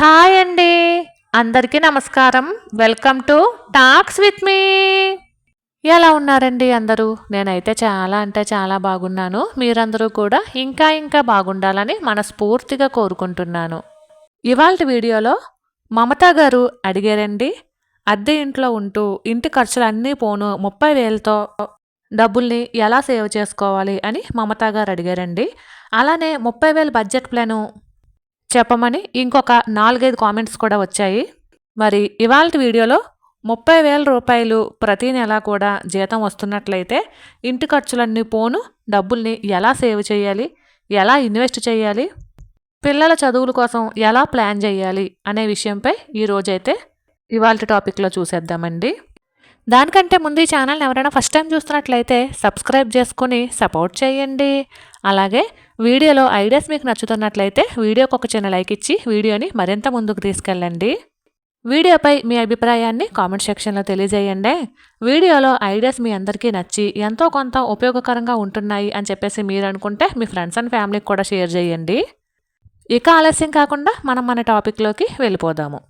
Hi అండి. అందరికీ నమస్కారం. Welcome to talks with me ఎలా ఉన్నారండి అందరూ? నేనైతే చాలా అంటే చాలా బాగున్నాను. మీరందరూ కూడా ఇంకా ఇంకా బాగుండాలని మనస్ఫూర్తిగా కోరుకుంటున్నాను. ఇవాళ వీడియోలో మమతా గారు అడిగారండి. అద్దె ఇంట్లో ఉంటూ ఇంటి ఖర్చులన్నీ పోను ముప్పై వేలతో డబ్బుల్ని ఎలా సేవ్ చేసుకోవాలి అని మమతా గారు అడిగారండి. అలానే ముప్పై వేల బడ్జెట్ ప్లాను చెప్పమని ఇంకొక నాలుగైదు కామెంట్స్ కూడా వచ్చాయి. మరి ఇవాళ వీడియోలో ముప్పై వేల రూపాయలు ప్రతి నెల కూడా జీతం వస్తున్నట్లయితే ఇంటి ఖర్చులన్నీ పోను డబ్బుల్ని ఎలా సేవ్ చేయాలి ఎలా ఇన్వెస్ట్ చేయాలి పిల్లల చదువుల కోసం ఎలా ప్లాన్ చేయాలి అనే విషయంపై ఈరోజైతే ఇవాళ టాపిక్లో చూసేద్దామండి. దానికంటే ముందు ఈ ఛానల్ని ఎవరైనా ఫస్ట్ టైం చూస్తున్నట్లయితే సబ్స్క్రైబ్ చేసుకుని సపోర్ట్ చేయండి. అలాగే వీడియోలో ఐడియాస్ మీకు నచ్చుతున్నట్లయితే వీడియోకి ఒక చిన్న లైక్ ఇచ్చి వీడియోని మరింత ముందుకు తీసుకెళ్ళండి. వీడియోపై మీ అభిప్రాయాన్ని కామెంట్ సెక్షన్లో తెలియజేయండి. వీడియోలో ఐడియాస్ మీ అందరికీ నచ్చి ఎంతో కొంత ఉపయోగకరంగా ఉంటున్నాయి అని చెప్పేసి మీరు అనుకుంటే మీ ఫ్రెండ్స్ అండ్ ఫ్యామిలీకి కూడా షేర్ చేయండి. ఇక ఆలస్యం కాకుండా మనం మన టాపిక్లోకి వెళ్ళిపోదాము.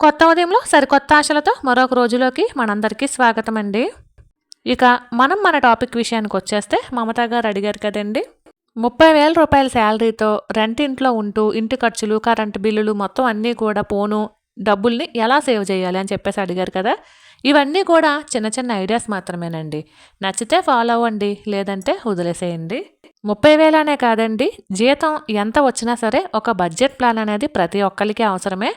కొత్త ఉదయంలో సరికొత్త ఆశలతో మరొక రోజులోకి మనందరికీ స్వాగతం అండి ఇక మనం మన టాపిక్ విషయానికి వచ్చేస్తే మమతా గారు అడిగారు కదండి ముప్పై వేల రూపాయల శాలరీతో రెంట్ ఇంట్లో ఉంటూ ఇంటి ఖర్చులు కరెంటు బిల్లులు మొత్తం అన్నీ కూడా పోను డబ్బుల్ని ఎలా సేవ్ చేయాలి అని చెప్పేసి అడిగారు కదా? ఇవన్నీ కూడా చిన్న చిన్న ఐడియాస్ మాత్రమేనండి. నచ్చితే ఫాలో అవ్వండి లేదంటే వదిలేసేయండి. ముప్పై వేలనే కాదండి జీతం ఎంత వచ్చినా సరే ఒక బడ్జెట్ ప్లాన్ అనేది ప్రతి ఒక్కరికి అవసరమే.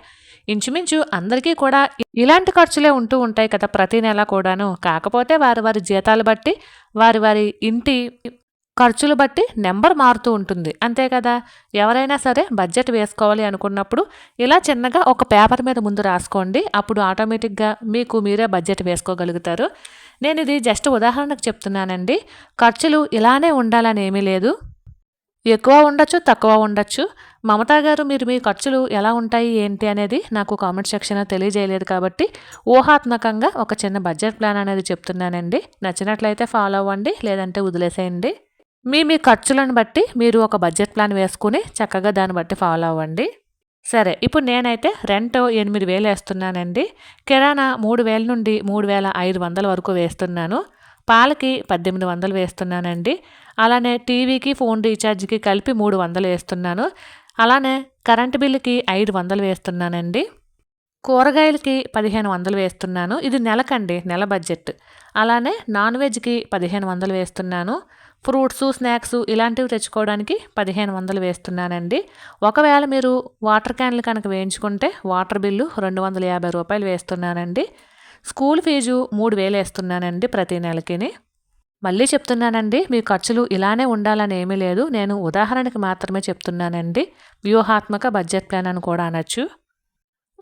ఇంచుమించు అందరికీ కూడా ఇలాంటి ఖర్చులే ఉంటూ ఉంటాయి కదా ప్రతి నెల కూడాను. కాకపోతే వారి వారి జీతాలు బట్టి వారి వారి ఇంటి ఖర్చులు బట్టి నెంబర్ మారుతూ ఉంటుంది. అంతే కదా? ఎవరైనా సరే బడ్జెట్ వేసుకోవాలి అనుకున్నప్పుడు ఇలా చిన్నగా ఒక పేపర్ మీద ముందు రాసుకోండి. అప్పుడు ఆటోమేటిక్గా మీకు మీరే బడ్జెట్ వేసుకోగలుగుతారు. నేను ఇది జస్ట్ ఉదాహరణకు చెప్తున్నానండి. ఖర్చులు ఇలానే ఉండాలని ఏమీ లేదు. ఎక్కువ ఉండొచ్చు తక్కువ ఉండొచ్చు. మమతా గారు మీరు మీ ఖర్చులు ఎలా ఉంటాయి ఏంటి అనేది నాకు కామెంట్ సెక్షన్లో తెలియజేయలేదు కాబట్టి ఊహాత్మకంగా ఒక చిన్న బడ్జెట్ ప్లాన్ అనేది చెప్తున్నానండి. నచ్చినట్లయితే ఫాలో అవ్వండి లేదంటే వదిలేసేయండి. మీ మీ ఖర్చులను బట్టి మీరు ఒక బడ్జెట్ ప్లాన్ వేసుకుని చక్కగా దాన్ని బట్టి ఫాలో అవ్వండి. సరే ఇప్పుడు నేనైతే రెంట్ ఎనిమిది వేలు వేస్తున్నానండి. కిరాణా మూడు వేల నుండి మూడు వేల ఐదు వందల వరకు వేస్తున్నాను. పాలకి పద్దెనిమిది వందలు వేస్తున్నానండి. అలానే టీవీకి ఫోన్ రీఛార్జ్కి కలిపి మూడు వందలు వేస్తున్నాను. అలానే కరెంటు బిల్లుకి ఐదు వందలు వేస్తున్నానండి. కూరగాయలకి పదిహేను వందలు వేస్తున్నాను. ఇది నెలకండి నెల బడ్జెట్. అలానే నాన్ వెజ్కి పదిహేను వందలు వేస్తున్నాను. ఫ్రూట్స్ స్నాక్స్ ఇలాంటివి తెచ్చుకోవడానికి పదిహేను వందలు వేస్తున్నానండి. ఒకవేళ మీరు వాటర్ క్యాన్లు కనుక వేయించుకుంటే వాటర్ బిల్లు రెండు వందల యాభై రూపాయలు వేస్తున్నానండి. స్కూల్ ఫీజు మూడు వేలు వేస్తున్నానండి ప్రతి నెలకిని. మళ్ళీ చెప్తున్నానండి మీ ఖర్చులు ఇలానే ఉండాలని ఏమీ లేదు. నేను ఉదాహరణకి మాత్రమే చెప్తున్నానండి వ్యూహాత్మక బడ్జెట్ ప్లాన్ అని కూడా అనొచ్చు.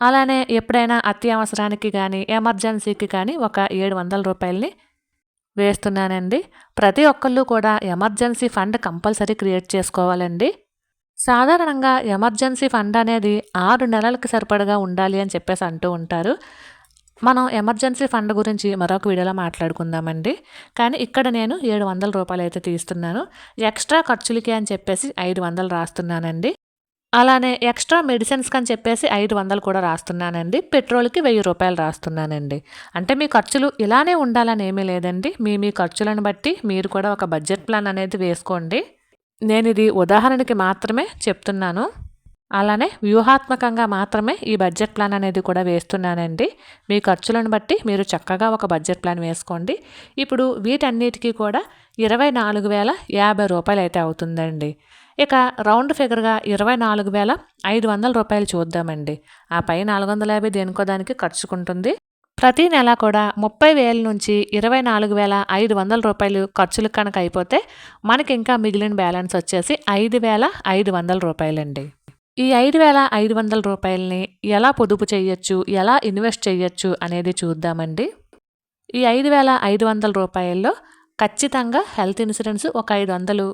అలానే ఎప్పుడైనా అత్యవసరానికి కానీ ఎమర్జెన్సీకి కానీ ఒక ఏడు వందల రూపాయలని వేస్తున్నానండి. ప్రతి ఒక్కళ్ళు కూడా ఎమర్జెన్సీ ఫండ్ కంపల్సరీ క్రియేట్ చేసుకోవాలండి. సాధారణంగా ఎమర్జెన్సీ ఫండ్ అనేది ఆరు నెలలకు సరిపడగా ఉండాలి అని చెప్పేసి అంటూ ఉంటారు. మనం ఎమర్జెన్సీ ఫండ్ గురించి మరొక వీడియోలో మాట్లాడుకుందామండి. కానీ ఇక్కడ నేను ఏడు వందల రూపాయలు అయితే తీస్తున్నాను. ఎక్స్ట్రా ఖర్చులకి అని చెప్పేసి ఐదు వందలు రాస్తున్నానండి. అలానే ఎక్స్ట్రా మెడిసిన్స్కి అని చెప్పేసి ఐదు వందలు కూడా రాస్తున్నానండి. పెట్రోల్కి వెయ్యి రూపాయలు రాస్తున్నానండి. అంటే మీ ఖర్చులు ఇలానే ఉండాలని ఏమీ లేదండి. మీ మీ ఖర్చులను బట్టి మీరు కూడా ఒక బడ్జెట్ ప్లాన్ అనేది వేసుకోండి. నేను ఇది ఉదాహరణకి మాత్రమే చెప్తున్నాను. అలానే వ్యూహాత్మకంగా మాత్రమే ఈ బడ్జెట్ ప్లాన్ అనేది కూడా వేస్తున్నానండి. మీ ఖర్చులను బట్టి మీరు చక్కగా ఒక బడ్జెట్ ప్లాన్ వేసుకోండి. ఇప్పుడు వీటన్నిటికీ కూడా ఇరవై నాలుగు వేల యాభై రూపాయలు అయితే అవుతుందండి. ఇక రౌండ్ ఫిగర్గా ఇరవై నాలుగు వేల ఐదు వందల రూపాయలు చూద్దామండి. ఆ పై నాలుగు వందల యాభై దేనికో దానికి ఖర్చుకుంటుంది. ప్రతి నెల కూడా ముప్పై వేల నుంచి ఇరవై నాలుగు వేల ఐదు వందల రూపాయలు ఖర్చులు కనుక అయిపోతే మనకి ఇంకా మిగిలిన బ్యాలెన్స్ వచ్చేసి ఐదు వేల ఐదు వందల రూపాయలండి. ఈ ఐదు వేల ఐదు వందల రూపాయలని ఎలా పొదుపు చేయొచ్చు ఎలా ఇన్వెస్ట్ చేయొచ్చు అనేది చూద్దామండి. ఈ ఐదు వేల ఐదు వందల రూపాయల్లో ఖచ్చితంగా హెల్త్ ఇన్సూరెన్స్ ఒక ఐదు వందలు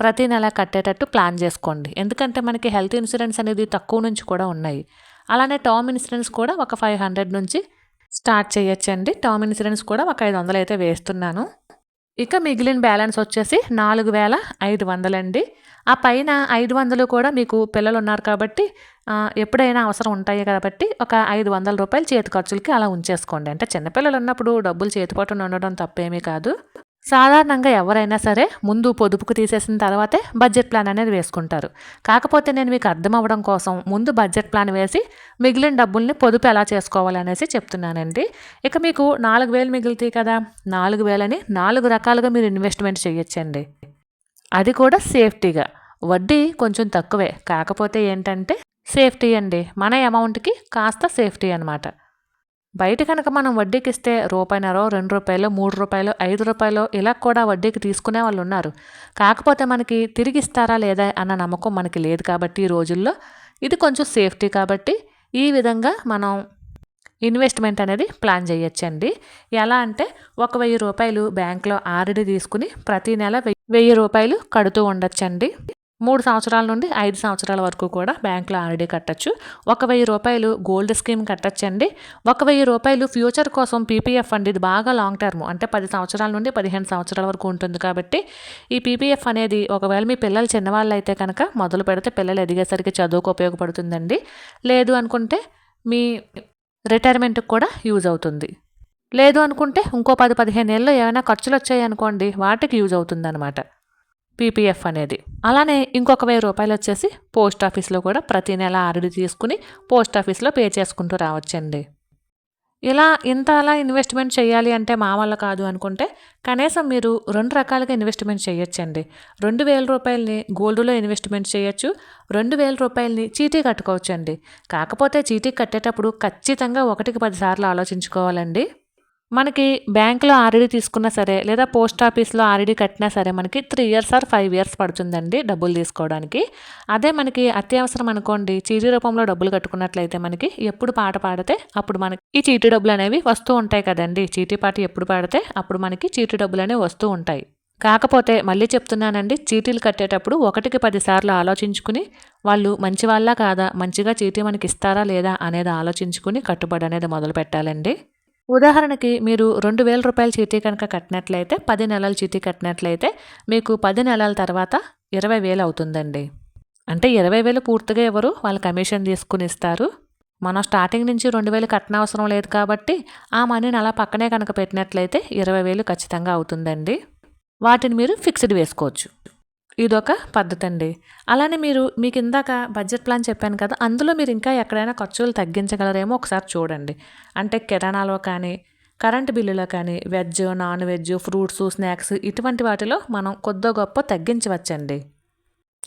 ప్రతి నెల కట్టేటట్టు ప్లాన్ చేసుకోండి. ఎందుకంటే మనకి హెల్త్ ఇన్సూరెన్స్ అనేది తక్కువ నుంచి కూడా ఉన్నాయి. అలానే టర్మ్ ఇన్సూరెన్స్ కూడా ఒక ఫైవ్ హండ్రెడ్ నుంచి స్టార్ట్ చేయొచ్చండి. టర్మ్ ఇన్సూరెన్స్ కూడా ఒక ఐదు వందలు అయితే వేస్తున్నాను. ఇక మిగిలిన బ్యాలెన్స్ వచ్చేసి నాలుగు వేల ఐదు వందలండి. ఆ పైన ఐదు వందలు కూడా మీకు పిల్లలు ఉన్నారు కాబట్టి ఎప్పుడైనా అవసరం ఉంటాయి కాబట్టి ఒక ఐదు వందల రూపాయలు చేతి ఖర్చులకి అలా ఉంచేసుకోండి. అంటే చిన్నపిల్లలు ఉన్నప్పుడు డబ్బులు చేతిపాటున ఉండడం తప్పేమీ కాదు. సాధారణంగా ఎవరైనా సరే ముందు పొదుపుకు తీసేసిన తర్వాతే బడ్జెట్ ప్లాన్ అనేది వేసుకుంటారు. కాకపోతే నేను మీకు అర్థం అవ్వడం కోసం ముందు బడ్జెట్ ప్లాన్ వేసి మిగిలిన డబ్బుల్ని పొదుపు ఎలా చేసుకోవాలి అనేసి చెప్తున్నానండి. ఇక మీకు నాలుగు వేలు మిగులుతాయి కదా నాలుగు వేలని నాలుగు రకాలుగా మీరు ఇన్వెస్ట్మెంట్ చేయొచ్చండి. అది కూడా సేఫ్టీగా వడ్డీ కొంచెం తక్కువే. కాకపోతే ఏంటంటే సేఫ్టీ అండి. మన అమౌంట్కి కాస్త సేఫ్టీ అనమాట బయట కనుక మనం వడ్డీకి ఇస్తే రూపాయినరో రెండు రూపాయలు మూడు రూపాయలు ఐదు రూపాయలు ఇలా కూడా వడ్డీకి తీసుకునే వాళ్ళు ఉన్నారు. కాకపోతే మనకి తిరిగి ఇస్తారా లేదా అన్న నమ్మకం మనకి లేదు కాబట్టి ఈ రోజుల్లో ఇది కొంచెం సేఫ్టీ కాబట్టి ఈ విధంగా మనం ఇన్వెస్ట్మెంట్ అనేది ప్లాన్ చేయొచ్చండి. ఎలా అంటే ఒక వెయ్యి రూపాయలు బ్యాంక్లో ఆర్డీ తీసుకుని ప్రతి నెల వెయ్యి వెయ్యి రూపాయలు కడుతూ ఉండొచ్చండి. మూడు సంవత్సరాల నుండి ఐదు సంవత్సరాల వరకు కూడా బ్యాంకులో ఆర్డీ కట్టచ్చు. ఒక వెయ్యి రూపాయలు గోల్డ్ స్కీమ్ కట్టచ్చండి. ఒక వెయ్యి రూపాయలు ఫ్యూచర్ కోసం పీపీఎఫ్ అండి. ఇది బాగా లాంగ్ టర్మ్. అంటే పది సంవత్సరాల నుండి పదిహేను సంవత్సరాల వరకు ఉంటుంది కాబట్టి ఈ పీపీఎఫ్ అనేది ఒకవేళ మీ పిల్లలు చిన్నవాళ్ళు అయితే కనుక మొదలు పెడితే పిల్లలు ఎదిగేసరికి చదువుకు ఉపయోగపడుతుందండి. లేదు అనుకుంటే మీ రిటైర్మెంట్కి కూడా యూజ్ అవుతుంది. లేదు అనుకుంటే ఇంకో పది పదిహేను ఏళ్ళు ఏమైనా ఖర్చులు వచ్చాయి అనుకోండి వాటికి యూజ్ అవుతుంది అనమాట పీపీఎఫ్ అనేది. అలానే ఇంకొక వెయ్యి రూపాయలు వచ్చేసి పోస్ట్ ఆఫీస్లో కూడా ప్రతి నెల ఆర్డీ తీసుకుని పోస్ట్ ఆఫీస్లో పే చేసుకుంటూ రావచ్చండి. ఇలా ఇంత అలా ఇన్వెస్ట్మెంట్ చేయాలి అంటే మా వల్ల కాదు అనుకుంటే కనీసం మీరు రెండు రకాలుగా ఇన్వెస్ట్మెంట్ చేయొచ్చండి. రెండు వేల రూపాయలని గోల్డ్లో ఇన్వెస్ట్మెంట్ చేయొచ్చు రెండు వేల రూపాయలని చీటీ కట్టుకోవచ్చండి. కాకపోతే చీటీ కట్టేటప్పుడు ఖచ్చితంగా ఒకటికి పదిసార్లు ఆలోచించుకోవాలండి. మనకి బ్యాంకులో ఆర్డీ తీసుకున్నా సరే లేదా పోస్ట్ ఆఫీస్లో ఆర్డీ కట్టినా సరే మనకి three years or five years పడుతుందండి డబ్బులు తీసుకోవడానికి. అదే మనకి అత్యవసరం అనుకోండి చీటీ రూపంలో డబ్బులు కట్టుకున్నట్లయితే మనకి ఎప్పుడు పాట పాడితే అప్పుడు మనకి ఈ చీటీ డబ్బులు అనేవి వస్తూ ఉంటాయి కదండి. చీటీ పాట ఎప్పుడు పాడితే అప్పుడు మనకి చీటీ డబ్బులు అనేవి వస్తూ ఉంటాయి. కాకపోతే మళ్ళీ చెప్తున్నానండి చీటీలు కట్టేటప్పుడు ఒకటికి పదిసార్లు ఆలోచించుకుని వాళ్ళు మంచి వాళ్ళ కాదా మంచిగా చీటీ మనకి ఇస్తారా లేదా అనేది ఆలోచించుకుని కట్టుబడి అనేది మొదలు పెట్టాలండి ఉదాహరణకి మీరు రెండు వేల రూపాయల చీటీ కనుక కట్టినట్లయితే పది నెలల చీటీ కట్టినట్లయితే మీకు పది నెలల తర్వాత ఇరవై వేలు అవుతుందండి. అంటే ఇరవై వేలు పూర్తిగా ఎవరు వాళ్ళు కమిషన్ తీసుకుని ఇస్తారు. మనం స్టార్టింగ్ నుంచి రెండు వేలు కట్టనవసరం లేదు కాబట్టి ఆ మనీని అలా పక్కనే కనుక పెట్టినట్లయితే ఇరవై వేలు ఖచ్చితంగా అవుతుందండి. వాటిని మీరు ఫిక్స్డ్ వేసుకోవచ్చు. ఇదొక పద్ధతి అండి అలానే మీరు మీకు ఇందాక బడ్జెట్ ప్లాన్ చెప్పాను కదా అందులో మీరు ఇంకా ఎక్కడైనా ఖర్చులు తగ్గించగలరేమో ఒకసారి చూడండి. అంటే కిరాణాలో కానీ కరెంటు బిల్లులో కానీ veg non veg fruits snacks ఇటువంటి వాటిలో మనం కొద్దో గొప్ప తగ్గించవచ్చండి.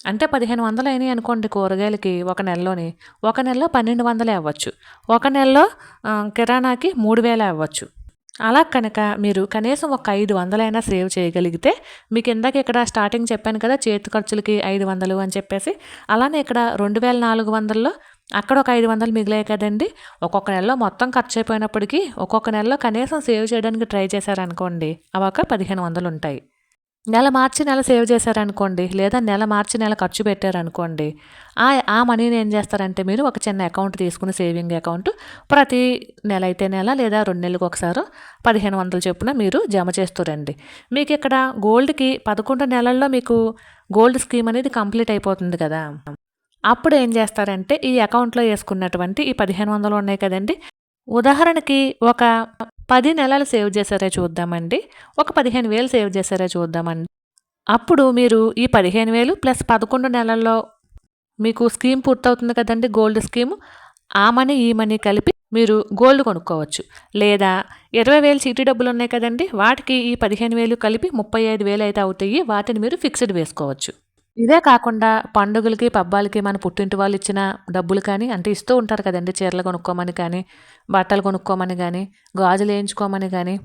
అంటే పదిహేను వందలు అయినాయి అనుకోండి కూరగాయలకి ఒక నెలలోని ఒక నెలలో పన్నెండు వందలే అవ్వచ్చు. ఒక నెలలో కిరాణాకి మూడు వేలే అవ్వచ్చు. అలా కనుక మీరు కనీసం ఒక ఐదు వందలైనా సేవ్ చేయగలిగితే మీకు ఇందాక ఇక్కడ స్టార్టింగ్ చెప్పాను కదా చేతి ఖర్చులకి ఐదు వందలు అని చెప్పేసి అలానే ఇక్కడ రెండు వేల నాలుగు వందల్లో అక్కడ ఒక ఐదు వందలు మిగిలాయి కదండి. ఒక్కొక్క నెలలో మొత్తం ఖర్చు అయిపోయినప్పటికీ ఒక్కొక్క నెలలో కనీసం సేవ్ చేయడానికి ట్రై చేశారనుకోండి అవి ఒక పదిహేను వందలు ఉంటాయి. నెల మార్చి నెల సేవ్ చేశారనుకోండి లేదా నెల మార్చి నెల ఖర్చు పెట్టారనుకోండి ఆ ఆ మనీని ఏం చేస్తారంటే మీరు ఒక చిన్న అకౌంట్ తీసుకుని సేవింగ్ అకౌంట్ ప్రతి నెల అయితే నెల లేదా రెండు నెలలకు ఒకసారి పదిహేను వందలు చొప్పున మీరు జమ చేస్తురండి మీకు ఇక్కడ గోల్డ్కి పదకొండు నెలల్లో మీకు గోల్డ్ స్కీమ్ అనేది కంప్లీట్ అయిపోతుంది కదా. అప్పుడు ఏం చేస్తారంటే ఈ అకౌంట్లో వేసుకున్నటువంటి ఈ పదిహేను వందలు ఉన్నాయి కదండి ఉదాహరణకి ఒక పది నెలలు సేవ్ చేశారే చూద్దామండి. ఒక పదిహేను వేలు సేవ్ చేశారే చూద్దామండి. అప్పుడు మీరు ఈ పదిహేను వేలు ప్లస్ పదకొండు నెలల్లో మీకు స్కీమ్ పూర్తవుతుంది కదండి గోల్డ్ స్కీమ్. ఆ మనీ ఈ మనీ కలిపి మీరు గోల్డ్ కొనుక్కోవచ్చు. లేదా ఇరవై వేలు చీటీ డబ్బులు ఉన్నాయి కదండి వాటికి ఈ పదిహేను వేలు కలిపి ముప్పై ఐదు వేలు అయితే అవుతాయి వాటిని మీరు ఫిక్స్డ్ వేసుకోవచ్చు. ఇదే కాకుండా పండుగలకి పబ్బాలకి మన పుట్టింటి వాళ్ళు ఇచ్చిన డబ్బులు కానీ అంటే ఇస్తూ ఉంటారు కదండి. చీరలు కొనుక్కోమని కానీ బట్టలు కొనుక్కోమని కానీ గాజులు వేయించుకోమని కానీ.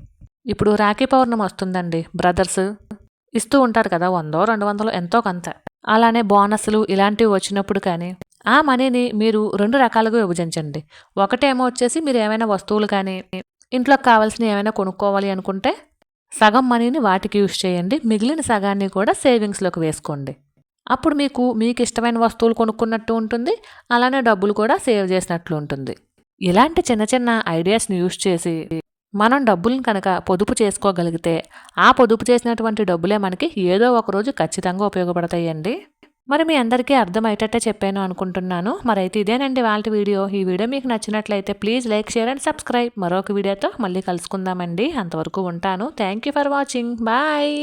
ఇప్పుడు రాఖీ పౌర్ణమి వస్తుందండి. బ్రదర్స్ ఇస్తూ ఉంటారు కదా వందో రెండు వందలు ఎంతో కొంత. అలానే బోనస్లు ఇలాంటివి వచ్చినప్పుడు కానీ ఆ మనీని మీరు రెండు రకాలుగా విభజించండి. ఒకటేమో వచ్చేసి మీరు ఏమైనా వస్తువులు కానీ ఇంట్లోకి కావాల్సిన ఏమైనా కొనుక్కోవాలి అనుకుంటే సగం మనీని వాటికి యూస్ చేయండి. మిగిలిన సగాన్ని కూడా సేవింగ్స్లోకి వేసుకోండి. అప్పుడు మీకు మీకు ఇష్టమైన వస్తువులు కొనుక్కున్నట్టు ఉంటుంది. అలానే డబ్బులు కూడా సేవ్ చేసినట్లు ఉంటుంది. ఇలాంటి చిన్న చిన్న ఐడియాస్ని యూస్ చేసి మనం డబ్బులను కనుక పొదుపు చేసుకోగలిగితే ఆ పొదుపు చేసినటువంటి డబ్బులే మనకి ఏదో ఒక రోజు ఖచ్చితంగా ఉపయోగపడతాయండి. మరి మీ అందరికీ అర్థమయ్యేటట్టే చెప్పాను అనుకుంటున్నాను. మరైతే ఇదేనండి వాళ్ళ వీడియో. ఈ వీడియో మీకు నచ్చినట్లయితే please like share and subscribe. మరొక వీడియోతో మళ్ళీ కలుసుకుందామండి. అంతవరకు ఉంటాను. Thank you for watching. Bye.